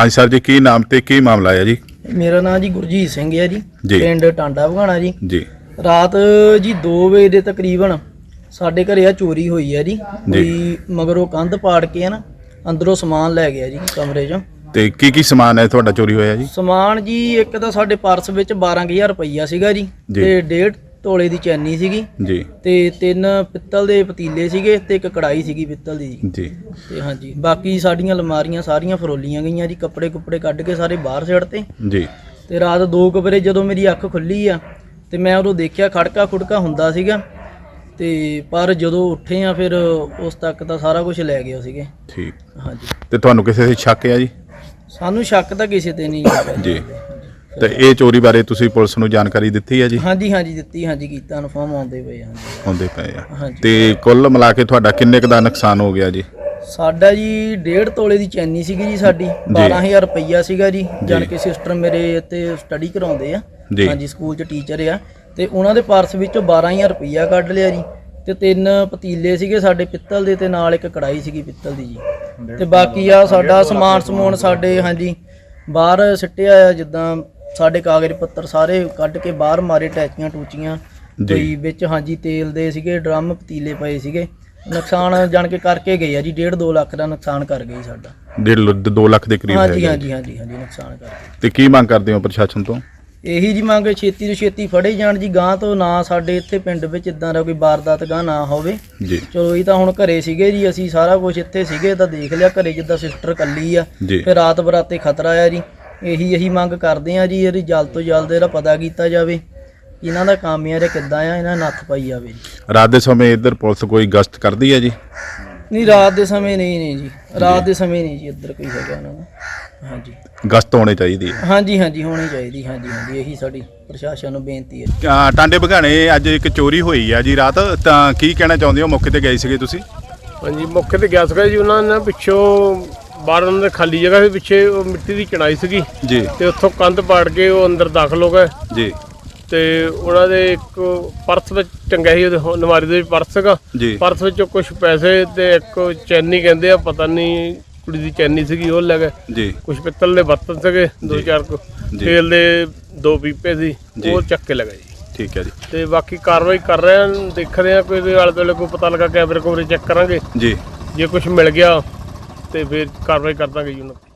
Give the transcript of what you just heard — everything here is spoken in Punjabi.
ਹਾਂਜੀ ਸਰ ਜੀ ਕੀ ਨਾਮ ਤੇ ਕੀ ਮਾਮਲਾ ਹੈ ਜੀ? ਮੇਰਾ ਨਾਮ ਜੀ ਗੁਰਜੀਤ ਸਿੰਘ ਹੈ ਜੀ। ਜੀ। ਪਿੰਡ ਟਾਂਡਾ ਭਗਾਣਾ ਜੀ। ਜੀ। ਰਾਤ ਜੀ 2 ਵਜੇ ਦੇ ਤਕਰੀਬਨ ਸਾਡੇ ਘਰੇ ਆ ਚੋਰੀ ਹੋਈ ਹੈ ਜੀ। ਕੋਈ ਮਗਰੋਂ ਕੰਧ ਪਾੜ ਕੇ ਨਾ ਅੰਦਰੋਂ ਸਮਾਨ ਲੈ ਗਿਆ ਜੀ ਕਮਰੇ 'ਚੋਂ। ਤੇ ਕੀ ਕੀ ਸਮਾਨ ਹੈ ਤੁਹਾਡਾ ਚੋਰੀ ਹੋਇਆ ਜੀ? ਸਮਾਨ ਜੀ ਇੱਕ ਤਾਂ ਸਾਡੇ ਪਰਸ ਵਿੱਚ 12000 ਰੁਪਈਆ ਸੀਗਾ ਜੀ। ਜੀ। ਤੇ ਡੇਢ ਤੋਲੇ ਦੀ ਚੈਨੀ ਸੀਗੀ ਜੀ। ਤੇ ਤਿੰਨ ਪਿੱਤਲ ਦੇ ਪਤੀਲੇ ਸੀਗੇ ਤੇ ਇੱਕ ਕੜਾਈ ਸੀਗੀ ਪਿੱਤਲ ਦੀ ਜੀ। ਜੀ। ਤੇ ਹਾਂਜੀ ਬਾਕੀ ਸਾਡੀਆਂ ਅਲਮਾਰੀਆਂ ਸਾਰੀਆਂ ਫਰੋਲੀਆਂ ਗਈਆਂ ਜੀ ਕੱਪੜੇ ਕੁੱਪੜੇ ਕੱਢ ਕੇ ਸਾਰੇ ਬਾਹਰ ਸਿੱਟਤੇ ਜੀ। ਤੇ ਰਾਤ 2 ਵਜੇ ਜਦੋਂ ਮੇਰੀ ਅੱਖ ਖੁੱਲੀ ਆ ਤੇ ਮੈਂ ਉਦੋਂ ਦੇਖਿਆ ਖੜਕਾ ਖੁੜਕਾ ਹੁੰਦਾ ਸੀਗਾ। ਤੇ ਪਰ ਜਦੋਂ ਉੱਠੇ ਆ ਫਿਰ ਉਸ ਤੱਕ ਤਾਂ ਸਾਰਾ ਕੁਝ ਲੈ ਗਏ ਸੀਗੇ। ਠੀਕ। ਹਾਂਜੀ। ਤੇ ਤੁਹਾਨੂੰ ਕਿਸੇ ਤੇ ਸ਼ੱਕ ਹੈ ਜੀ? ਸਾਨੂੰ ਸ਼ੱਕ ਤਾਂ ਕਿਸੇ ਤੇ ਨਹੀਂ ਹੈਗਾ। ਜੀ। ਤੇ ਇਹ ਚੋਰੀ ਬਾਰੇ ਤੁਸੀਂ ਪੁਲਿਸ ਨੂੰ ਜਾਣਕਾਰੀ ਦਿੱਤੀ ਹੈ ਜੀ? ਹਾਂਜੀ ਹਾਂਜੀ ਦਿੱਤੀ ਹਾਂਜੀ ਕੀਤਾ ਇਨਫੋਰਮ ਆਉਂਦੇ ਪਏ ਹਾਂਜੀ। ਆਉਂਦੇ ਪਏ ਆ। ਹਾਂਜੀ। ਤੇ ਕੁੱਲ ਮਿਲਾ ਕੇ ਤੁਹਾਡਾ ਕਿੰਨੇ ਕੁ ਦਾ ਨੁਕਸਾਨ ਹੋ ਗਿਆ ਜੀ? ਸਾਡਾ ਜੀ ਡੇਢ ਤੋਲੇ ਦੀ ਚੈਨੀ ਸੀਗੀ ਜੀ ਸਾਡੀ 12000 ਰੁਪਈਆ ਸੀਗਾ ਜੀ ਜਾਣ ਕੇ ਸਿਸਟਰ ਮੇਰੇ ਇੱਥੇ ਸਟੱਡੀ ਕਰਾਉਂਦੇ ਆ। ਜੀ। ਹਾਂਜੀ ਸਕੂਲ 'ਚ ਟੀਚਰ ਆ। ਤੇ ਉਹਨਾਂ ਦੇ ਪਰਸ ਵਿੱਚੋਂ 12000 ਰੁਪਈਆ ਕੱਢ ਲਿਆ ਜੀ। ਤੇ ਤਿੰਨ ਪਤੀਲੇ ਸੀਗੇ ਸਾਡੇ ਪਿੱਤਲ ਦੇ ਤੇ ਨਾਲ ਇੱਕ ਕੜਾਈ ਸੀਗੀ ਪਿੱਤਲ ਦੀ ਜੀ। ਤੇ ਬਾਕੀ ਆ ਸਾਡਾ ਸਮਾਨ ਸਮੂਨ ਸਾਡੇ ਹਾਂਜੀ ਬਾਹਰ ਸਿੱਟਿਆ ਆ ਜਿੱਦਾਂ ਸਾਡੇ ਕਾਗਜ਼ ਪੱਤਰ ਸਾਰੇ ਕੱਢ ਕੇ ਬਾਹਰ ਮਾਰੇ ਟੈਚੀਆਂ ਟੂਚੀਆਂ। ਕੋਈ ਵਿੱਚ ਹਾਂਜੀ ਤੇਲ ਦੇ ਸੀਗੇ ਡਰਮ ਪਤੀਲੇ ਪਏ ਸੀਗੇ। ਨੁਕਸਾਨ ਜਾਣ ਕੇ ਕਰਕੇ ਗਏ ਆ ਜੀ 1.5 2 ਲੱਖ ਦਾ ਨੁਕਸਾਨ ਕਰ ਗਏ ਸਾਡਾ। ਡੇਢ 2 ਲੱਖ ਦੇ ਕਰੀਬ ਹਾਂਜੀ ਹੈ ਹਾਂਜੀ ਹਾਂਜੀ ਹਾਂਜੀ ਨੁਕਸਾਨ ਕਰ ਗਏ। ਤੇ ਕੀ ਮੰਗ ਕਰਦੇ ਹੋ ਪ੍ਰਸ਼ਾਸਨ ਤੋਂ? ਇਹੀ ਜੀ ਮੰਗ ਛੇਤੀ ਤੋਂ ਛੇਤੀ ਫੜੇ ਜਾਣ ਜੀ ਗਾਂ ਤੋਂ ਨਾ ਸਾਡੇ ਇੱਥੇ ਪਿੰਡ ਵਿੱਚ ਇਦਾਂ ਦਾ ਕੋਈ ਵਾਰਦਾਤ ਗਾਂ ਨਾ ਹੋਵੇ। ਜੀ। ਚਲੋ ਇਹ ਤਾਂ ਹੁਣ ਘਰੇ ਸੀਗੇ ਜੀ ਅਸੀਂ ਸਾਰਾ ਕੁਝ ਇੱਥੇ ਸੀਗੇ ਤਾਂ ਦੇਖ ਲਿਆ ਘਰੇ ਜਿੱਦਾਂ ਸਿਸਟਰ ਕੱਲੀ ਆ। ਫਿਰ ਰਾਤ ਬਰਾਤੇ ਖਤਰਾ ਆ ਜੀ। ਇਹੀ ਇਹੀ ਮੰਗ ਕਰਦੇ ਆ ਜੀ ਇਹਦੀ ਜਲਦ ਤੋਂ ਜਲਦ ਇਹਦਾ ਪਤਾ ਕੀਤਾ ਜਾਵੇ। ਇਹਨਾਂ ਦਾ ਕੰਮ ਯਾਰ ਕਿੱਦਾਂ ਆ ਇਹਨਾਂ ਨੱਥ ਪਾਈ ਜਾਵੇ ਜੀ। ਰਾਤ ਦੇ ਸਮੇਂ ਇੱਧਰ ਪੁਲਿਸ ਕੋਈ ਗਸ਼ਤ ਕਰਦੀ ਹੈ ਜੀ? ਨਹੀਂ ਰਾਤ ਦੇ ਸਮੇਂ ਨਹੀਂ ਨਹੀਂ ਜੀ। ਰਾਤ ਦੇ ਸਮੇਂ ਨਹੀਂ ਜੀ ਇੱਧਰ ਕੋਈ ਹੈਗਾ ਉਹਨਾਂ ਦਾ। ਹਾਂਜੀ। ਗਸ਼ਤ ਹੋਣੀ ਚਾਹੀਦੀ ਹੈ। ਹਾਂਜੀ ਹਾਂਜੀ ਹੋਣੀ ਚਾਹੀਦੀ ਹਾਂਜੀ ਹਾਂਜੀ ਇਹੀ ਸਾਡੀ ਪ੍ਰਸ਼ਾਸਨ ਨੂੰ ਬੇਨਤੀ ਹੈ। ਅ, ਟਾਂਡੇ ਬਘਾਣੇ ਅੱਜ ਇੱਕ ਚੋਰੀ ਹੋਈ ਹੈ ਜੀ ਰਾਤ। ਤਾਂ ਕੀ ਕਹਿਣਾ ਚਾਹੁੰਦੇ ਹੋ? ਮੌਕੇ ਤੇ ਗਏ ਸੀਗੇ ਤੁਸੀਂ? ਹਾਂਜੀ ਮੌਕੇ ਤੇ ਗਿਆ ਸੀਗਾ ਜੀ ਉਹਨਾਂ ਨੇ ਨਾ ਪਿੱਛੋਂ ਬਾਹਰ ਉਹਨਾਂ ਦੇ ਖਾਲੀ ਜਗ੍ਹਾ ਦੇ ਪਿੱਛੇ ਉਹ ਮਿੱਟੀ ਦੀ ਚਣਾਈ ਸੀਗੀ। ਜੀ। ਤੇ ਉੱਥੋਂ ਕੰਧ ਪਾੜ ਕੇ ਉਹ ਅੰਦਰ ਦਾਖਲ ਹੋ ਗਏ। ਜੀ। ਤੇ ਉਹਨਾਂ ਦੇ ਇੱਕ ਪਰਸ ਵਿੱਚ ਟੰਗਿਆ ਸੀ ਉਹਦੇ ਹੋ- ਅਲਮਾਰੀ ਦੇ ਵਿੱਚ ਪਰਸ ਸੀਗਾ। ਜੀ। ਪਰਸ ਵਿੱਚੋਂ ਕੁਝ ਪੈਸੇ ਤੇ ਇੱਕ ਚੈਨੀ ਕਹਿੰਦੇ ਆ ਪਤਾ ਨਹੀਂ ਕੁੜੀ ਦੀ ਚੈਨੀ ਸੀਗੀ ਉਹ ਲੈ ਗਏ। ਜੀ। ਕੁਝ ਪਿੱਤਲ ਦੇ ਬਰਤਨ ਸੀਗੇ ਦੋ। ਚਾਰ ਕੁ। ਜੀ। ਤੇਲ ਦੇ ਦੋ ਪੀਪੇ ਸੀ ਜੀ। ਉਹ ਚੱਕ ਕੇ ਲੈ ਗਏ। ਜੀ ਠੀਕ ਹੈ ਜੀ। ਤੇ ਬਾਕੀ ਕਾਰਵਾਈ ਕਰ ਰਹੇ ਆ ਦੇਖ ਰਹੇ ਆ ਕੋਈ ਇਹਦੇ ਆਲੇ ਦੁਆਲੇ ਕੋਈ ਪਤਾ ਲੱਗਾ ਕੈਮਰੇ ਕੋਮਰੇ ਚੈੱਕ ਕਰਾਂਗੇ। ਜੀ। ਜੇ ਕੁਝ ਮਿਲ ਗਿਆ ਤੇ ਫਿਰ ਕਾਰਵਾਈ ਕਰ ਦਾਂਗੇ ਜੀ ਉਹਨਾਂ ਤੇ।